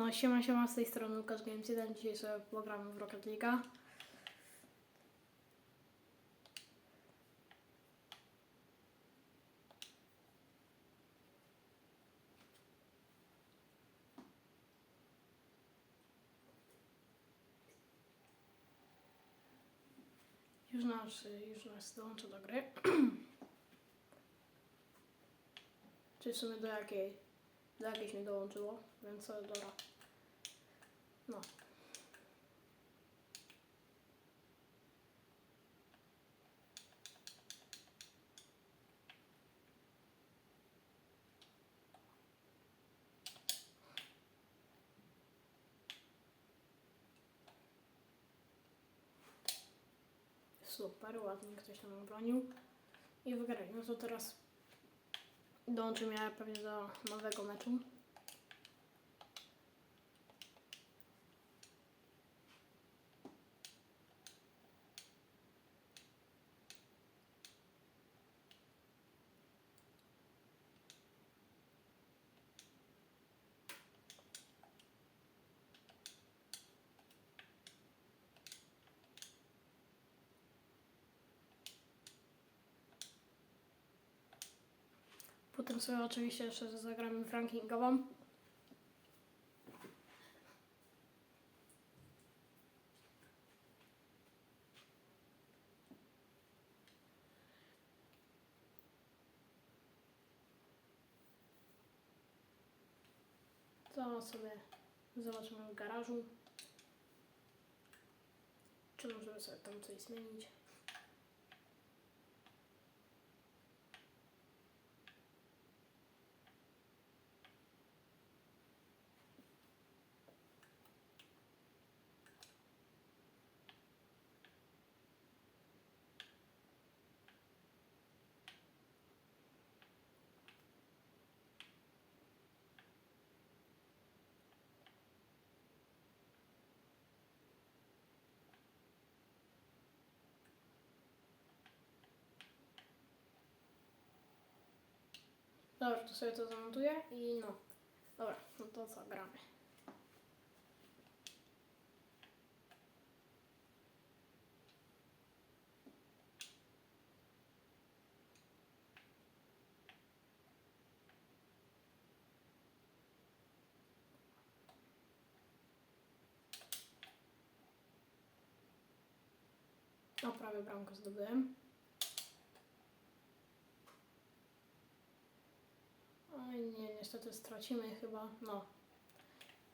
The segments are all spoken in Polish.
No, siema, siema, z tej strony Łukasz Games 1. Dzisiaj sobie pogramy w Rocket League'a. Już nas, już nas dołączy do gry. Czy w sumie do jakiej? Do jakiejś mi dołączyło, więc dobra. No. Super, ładnie ktoś tam obronił. I wygrali. No to teraz dołączy mnie pewnie do nowego meczu. Potem sobie oczywiście jeszcze zagramy w rankingową. To sobie zobaczymy w garażu. Czy możemy sobie tam coś zmienić? Dobra, to sobie to zamontuję i no. Dobra, no to co, gramy. O, prawie bramkę zdobyłem. Nie, niestety stracimy chyba. No.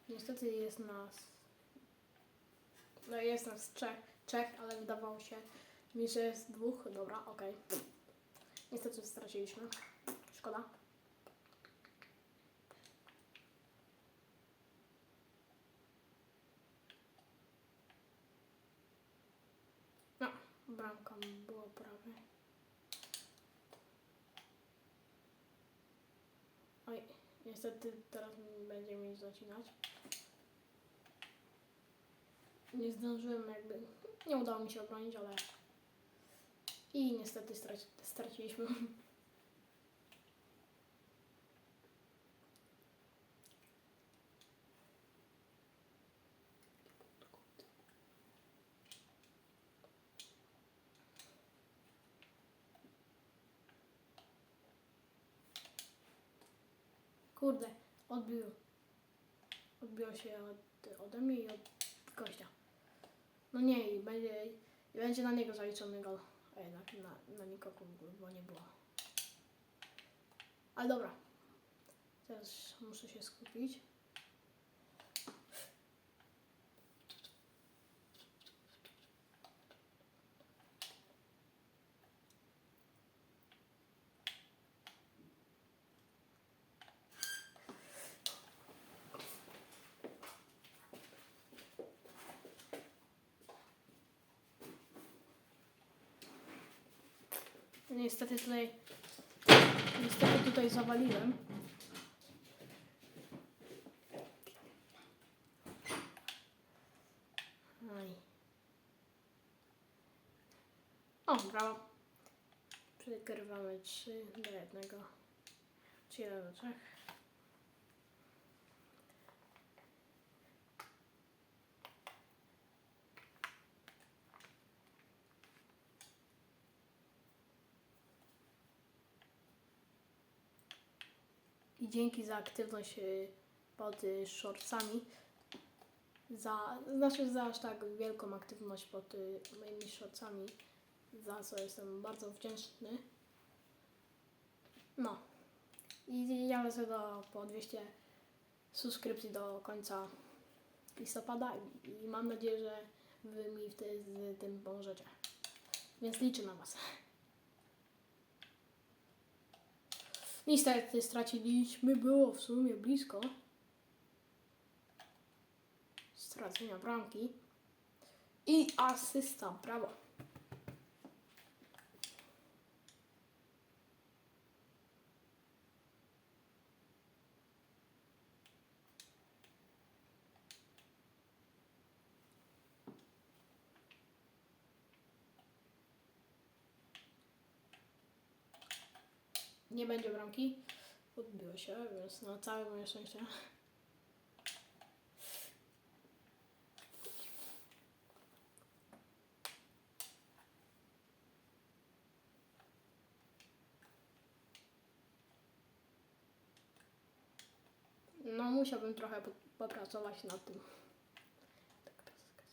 Niestety jest nas. No jest nas trzech, trzech ale wydawało się mi, że jest dwóch. Dobra, okej. Niestety straciliśmy. Szkoda. No, bramka była prawie. Oj, niestety teraz będzie mi zacinać. Nie zdążyłem jakby, nie udało mi się obronić, ale i niestety straci, straciliśmy. odbił. Odbiło się od, ode mnie i od gościa. No nie, i będzie, i będzie na niego zaliczony gol. A jednak na, na nikogo bo nie było. Ale dobra. Teraz muszę się skupić. Niestety tutaj niestety tutaj zawaliłem. Aj. O, brawo. Przegrywamy 3 do 1. Czy 1 do 3. i dzięki za aktywność y, pod y, shortsami. Za, znaczy za aż tak wielką aktywność pod y, moimi shortsami, za co jestem bardzo wdzięczny. No. I ja lecę do po 200 subskrypcji do końca listopada i, mam nadzieję, że wy mi wtedy z tym pomożecie. Więc liczę na was. Niestety straciliśmy, było w sumie blisko stracenia bramki i asysta, brawo. Nie będzie bramki. Odbiło się, więc na całe moje szczęście. No musiałbym trochę po- popracować nad tym. Tak, tak, tak.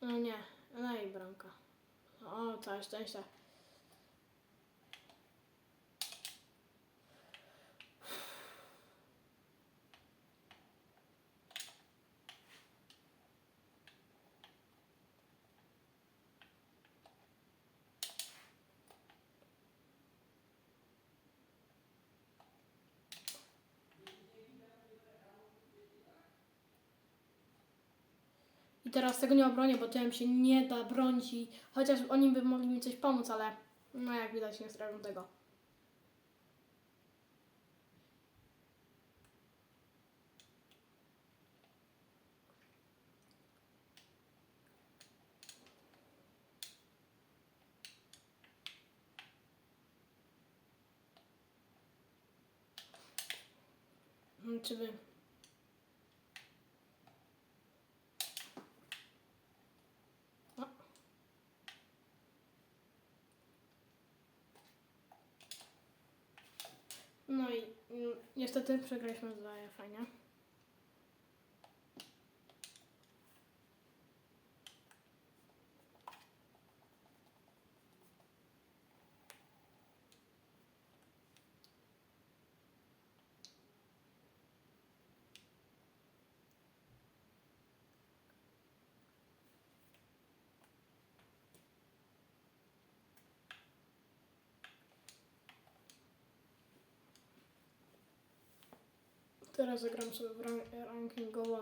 No nie, no i bramka. O, całe szczęście. I teraz tego nie obronię, bo tym się nie da bronić i chociaż oni by mogli mi coś pomóc, ale no jak widać nie strażą tego. Mm, Czy wy... O. No i mm, niestety przegraliśmy zdaje fajnie. Teraz zagram sobie w ran- rankingową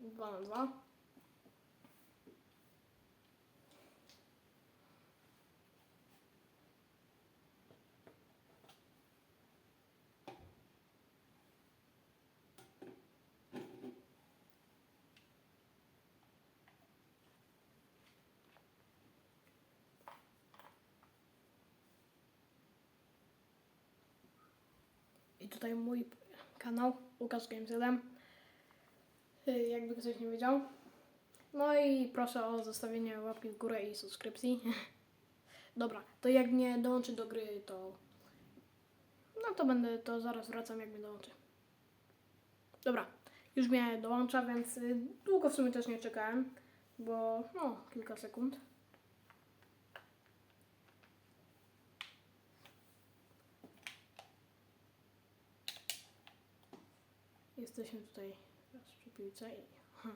2 na 2. I tutaj mój kanał Łukasz Games 1. Y, Jakby ktoś nie wiedział. No i proszę o zostawienie łapki w górę i subskrypcji. Dobra, to jak mnie dołączy do gry, to. No to będę, to zaraz wracam, jak mnie dołączy. Dobra, już mnie dołącza, więc y, długo w sumie też nie czekałem, bo no, kilka sekund. Jesteśmy tutaj teraz przy piłce i... Ha.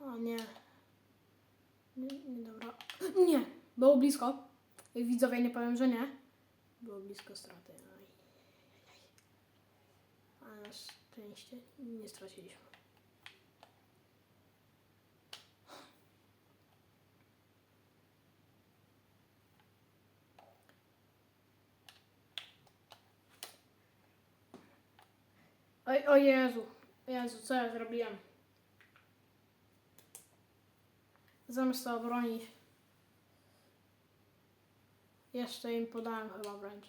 O, nie. Nie, nie dobra. Nie! Było blisko. Widzowie, nie powiem, że nie. Było blisko straty. Aj, aj. Ale na szczęście nie straciliśmy. Oj, o Jezu. Jezu, co ja zrobiłem? Zamiast to obronić. Jeszcze im podałem chyba wręcz.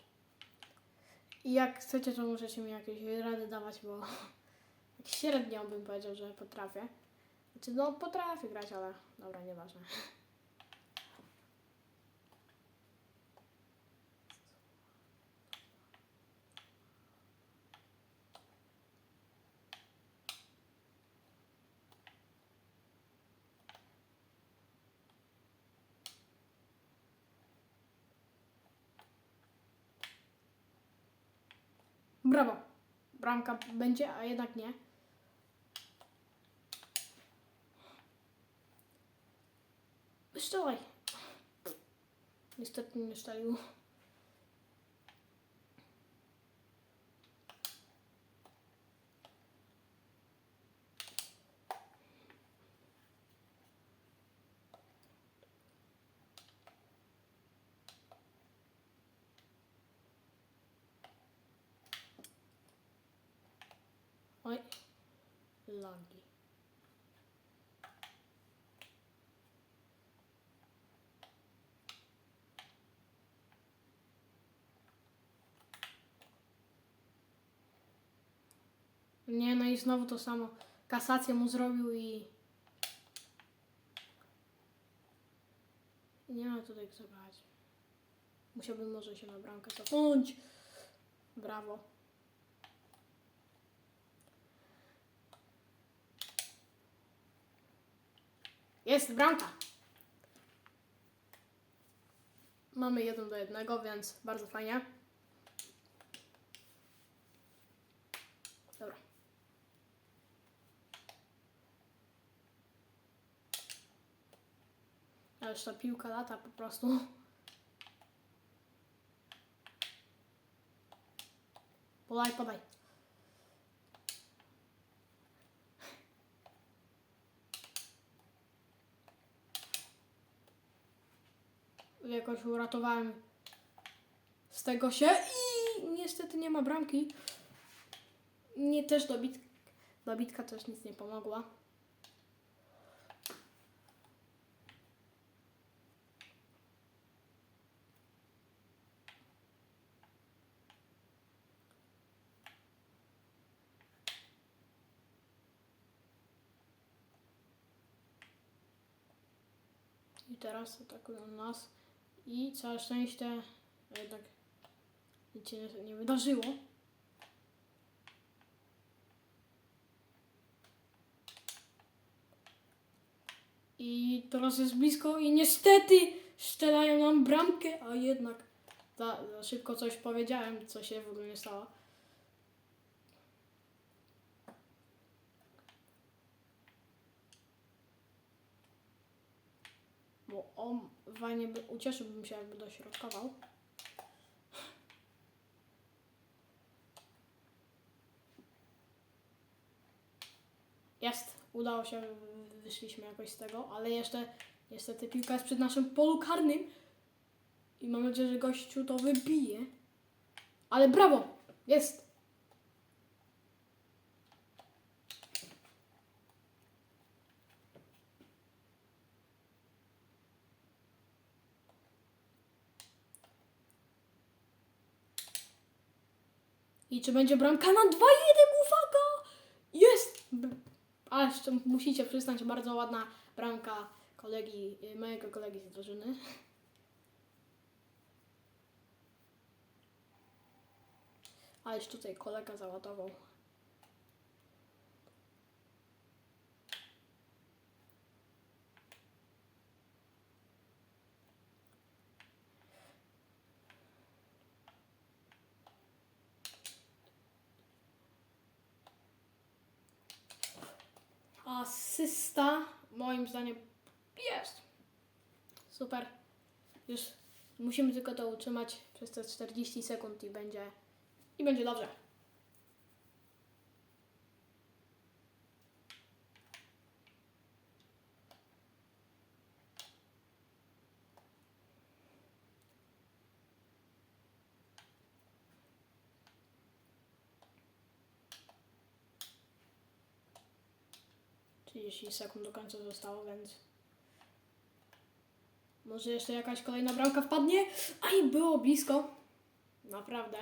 I jak chcecie, to możecie mi jakieś rady dawać, bo tak średnio bym powiedział, że potrafię. Znaczy, no potrafię grać, ale dobra, nieważne. Brawo. Bramka będzie, a jednak nie. Strzelaj. Niestety nie strzelił. Lagi. Nie, no i znowu to samo. Kasację mu zrobił i... Nie ma tutaj kto grać. Musiałbym może się na bramkę cofnąć. Brawo. Jest bramka. Mamy jeden do jednego, więc bardzo fajnie. Dobra. Ależ ta piłka lata po prostu. Podaj, podaj. Jakoś uratowałem z tego się i niestety nie ma bramki. Nie też dobit, dobitka też nic nie pomogła. I teraz atakują nas. I całe szczęście jednak nic się nie, wydarzyło. I teraz jest blisko i niestety strzelają nam bramkę, a jednak za, za szybko coś powiedziałem, co się w ogóle nie stało. Bo on fajnie by, ucieszyłbym się, jakby dośrodkował. Jest, udało się, wyszliśmy jakoś z tego, ale jeszcze niestety piłka jest przed naszym polu karnym i mam nadzieję, że gościu to wybije. Ale brawo! Jest! Czy będzie bramka na 2-1? Uwaga! Jest! B- A jeszcze musicie przyznać, bardzo ładna bramka kolegi, mojego kolegi z drużyny. Ależ tutaj kolega załadował. Asysta moim zdaniem jest. Super. Już musimy tylko to utrzymać przez te 40 sekund i będzie i będzie dobrze. 30 sekund do końca zostało, więc... Może jeszcze jakaś kolejna bramka wpadnie? A i było blisko. Naprawdę.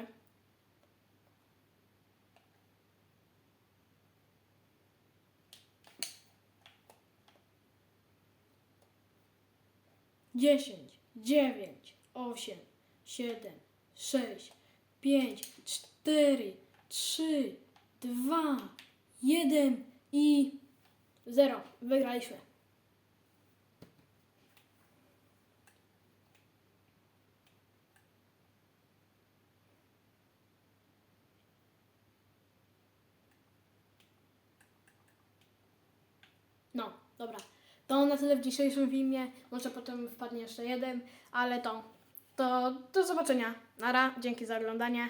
Dziesięć, dziewięć, osiem, siedem, sześć, pięć, cztery, trzy, dwa, jeden i 0. Wygraliśmy. No, dobra. To na tyle w dzisiejszym filmie. Może potem wpadnie jeszcze jeden, ale to. To do zobaczenia. Nara, dzięki za oglądanie.